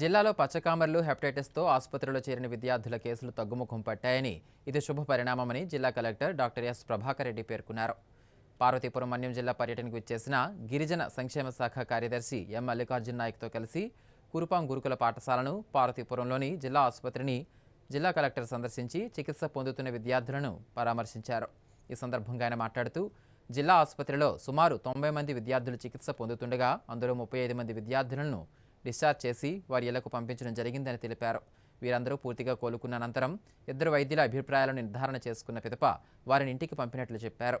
జిల్లాలో పచ్చకామర్లు హెపటైటిస్తో ఆసుపత్రిలో చేరిన విద్యార్థుల కేసులు తగ్గుముఖం పట్టాయని ఇది శుభ పరిణామమని జిల్లా collector doctor S Prabhakar Reddy పేర్కొన్నారు. పార్వతీపురం మన్యం జిల్లా పర్యటనకు ఇచ్చేసిన గిరిజన సంక్షేమ శాఖ కార్యదర్శి ఎం మల్లికార్జున్ నాయక్తో కలిసి కురుపాం గురుకుల పాఠశాలను పార్వతీపురంలోని జిల్లా ఆసుపత్రిని జిల్లా కలెక్టర్ సందర్శించి చికిత్స పొందుతున్న విద్యార్థులను పరామర్శించారు. ఈ సందర్భంగా ఆయన మాట్లాడుతూ జిల్లా ఆసుపత్రిలో సుమారు తొంభై మంది విద్యార్థులు చికిత్స పొందుతుండగా అందులో ముప్పై ఐదు మంది విద్యార్థులను డిశ్చార్జ్ చేసి వారి ఇళ్ళకు పంపించడం జరిగిందని తెలిపారు. వీరందరూ పూర్తిగా కోలుకున్న అనంతరం ఇద్దరు వైద్యుల అభిప్రాయాలను నిర్ధారణ చేసుకున్న పిదప వారిని ఇంటికి పంపినట్లు చెప్పారు.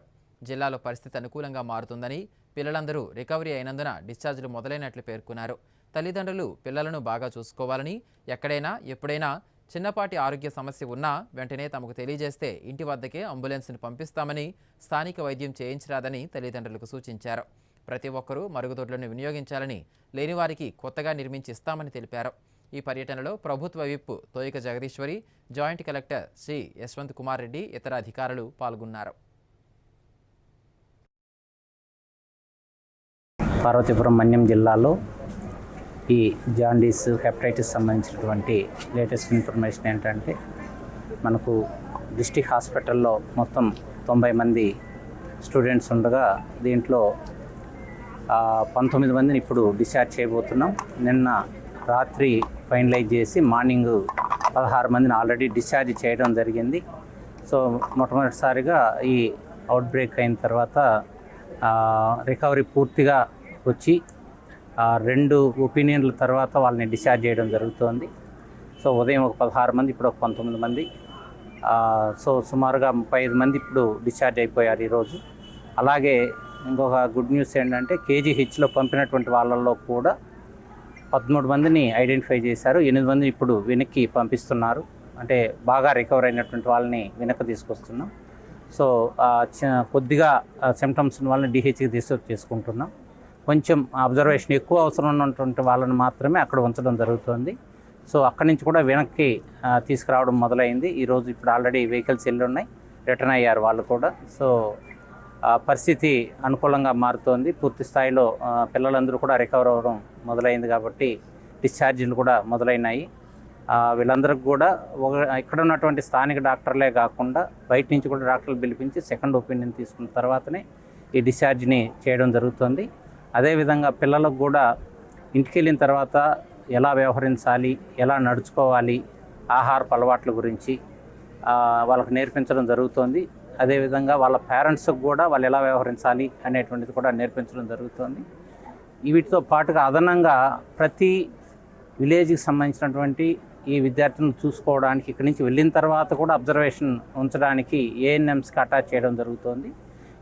జిల్లాలో పరిస్థితి అనుకూలంగా మారుతుందని పిల్లలందరూ రికవరీ అయినందున డిశ్చార్జీలు మొదలైనట్లు పేర్కొన్నారు. తల్లిదండ్రులు పిల్లలను బాగా చూసుకోవాలని ఎక్కడైనా ఎప్పుడైనా చిన్నపాటి ఆరోగ్య సమస్య ఉన్నా వెంటనే తమకు తెలియజేస్తే ఇంటి వద్దకే అంబులెన్స్ను పంపిస్తామని స్థానిక వైద్యం చేయించరాదని తల్లిదండ్రులకు సూచించారు. ప్రతి ఒక్కరూ మరుగుదొడ్లను వినియోగించాలని లేని వారికి కొత్తగా నిర్మించి ఇస్తామని తెలిపారు. ఈ పర్యటనలో ప్రభుత్వ whip Thoyaka Jagadeeswari joint collector Shri Yashwant Kumar Reddy ఇతర అధికారులు పాల్గొన్నారు. పార్వతీపురం మన్యం జిల్లాలో ఈ జాండీస్ హెపటైటిస్ సంబంధించినటువంటి లేటెస్ట్ ఇన్ఫర్మేషన్ ఏంటంటే మనకు డిస్టిక్ హాస్పిటల్లో మొత్తం తొంభై మంది స్టూడెంట్స్ ఉండగా దీంట్లో పంతొమ్మిది మందిని ఇప్పుడు డిశ్చార్జ్ చేయబోతున్నాం. నిన్న రాత్రి ఫైనలైజ్ చేసి మార్నింగ్ పదహారు మందిని ఆల్రెడీ డిశ్చార్జ్ చేయడం జరిగింది. సో మొట్టమొదటిసారిగా ఈ అవుట్ బ్రేక్ అయిన తర్వాత రికవరీ పూర్తిగా వచ్చి రెండు ఒపీనియన్ల తర్వాత వాళ్ళని డిశ్చార్జ్ చేయడం జరుగుతోంది. సో ఉదయం ఒక పదహారు మంది ఇప్పుడు ఒక పంతొమ్మిది మంది. సో సుమారుగా ముప్పై ఐదు మంది ఇప్పుడు డిశ్చార్జ్ అయిపోయారు ఈరోజు. అలాగే ఇంకొక గుడ్ న్యూస్ ఏంటంటే కేజీహెచ్లో పంపినటువంటి వాళ్ళల్లో కూడా పదమూడు మందిని ఐడెంటిఫై చేశారు. ఎనిమిది మందిని ఇప్పుడు వెనక్కి పంపిస్తున్నారు. అంటే బాగా రికవర్ అయినటువంటి వాళ్ళని వెనక్కి తీసుకొస్తున్నాం. సో చ- కొద్దిగా సిమ్టమ్స్ ఉన్న వాళ్ళని డిహెచ్కి తీసుకొచ్చి చేసుకుంటున్నాం. కొంచెం అబ్జర్వేషన్ ఎక్కువ అవసరం ఉన్నటువంటి వాళ్ళని మాత్రమే అక్కడ ఉంచడం జరుగుతుంది. సో అక్కడి నుంచి కూడా వెనక్కి తీసుకురావడం మొదలైంది. ఈరోజు ఇప్పుడు ఆల్రెడీ వెహికల్స్ వెళ్ళి ఉన్నాయి రిటర్న్ అయ్యారు వాళ్ళు కూడా. సో పరిస్థితి అనుకూలంగా మారుతోంది. పూర్తి స్థాయిలో పిల్లలందరూ కూడా రికవర్ అవ్వడం మొదలైంది కాబట్టి డిశ్చార్జీలు కూడా మొదలైనాయి. వీళ్ళందరికి కూడా ఒక ఇక్కడ ఉన్నటువంటి స్థానిక డాక్టర్లే కాకుండా బయట నుంచి కూడా డాక్టర్లు పిలిపించి సెకండ్ ఒపీనియన్ తీసుకున్న తర్వాతనే ఈ డిశ్చార్జ్ని చేయడం జరుగుతుంది. అదేవిధంగా పిల్లలకు కూడా ఇంటికి వెళ్ళిన తర్వాత ఎలా వ్యవహరించాలి ఎలా నడుచుకోవాలి ఆహారపు అలవాట్ల గురించి వాళ్ళకు నేర్పించడం జరుగుతోంది. అదేవిధంగా వాళ్ళ పేరెంట్స్కి కూడా వాళ్ళు ఎలా వ్యవహరించాలి అనేటువంటిది కూడా నేర్పించడం జరుగుతుంది. వీటితో పాటుగా అదనంగా ప్రతి విలేజ్కి సంబంధించినటువంటి ఈ విద్యార్థులను చూసుకోవడానికి ఇక్కడి నుంచి వెళ్ళిన తర్వాత కూడా అబ్జర్వేషన్ ఉంచడానికి ఏఎన్ఎంస్కి అటాచ్ చేయడం జరుగుతోంది.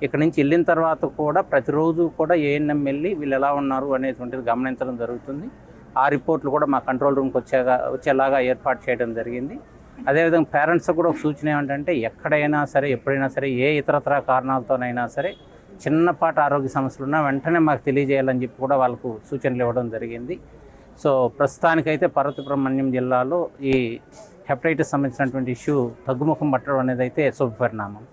ఇక్కడ నుంచి వెళ్ళిన తర్వాత కూడా ప్రతిరోజు కూడా ఏఎన్ఎం వెళ్ళి వీళ్ళు ఎలా ఉన్నారు అనేటువంటిది గమనించడం జరుగుతుంది. ఆ రిపోర్ట్లు కూడా మా కంట్రోల్ రూమ్కి వచ్చేగా వచ్చేలాగా ఏర్పాటు చేయడం జరిగింది. అదేవిధంగా పేరెంట్స్ కూడా ఒక సూచన ఏమిటంటే ఎక్కడైనా సరే ఎప్పుడైనా సరే ఏ ఇతరత్ర కారణాలతోనైనా సరే చిన్నపాటి ఆరోగ్య సమస్యలు ఉన్నా వెంటనే మాకు తెలియజేయాలని చెప్పి కూడా వాళ్ళకు సూచనలు ఇవ్వడం జరిగింది. సో ప్రస్తుతానికైతే పర్వతసుబ్రహ్మణ్యం జిల్లాలో ఈ హెపటైటిస్ సంబంధించినటువంటి ఇష్యూ తగ్గుముఖం పట్టడం అనేది అయితే శుభపరిణామం.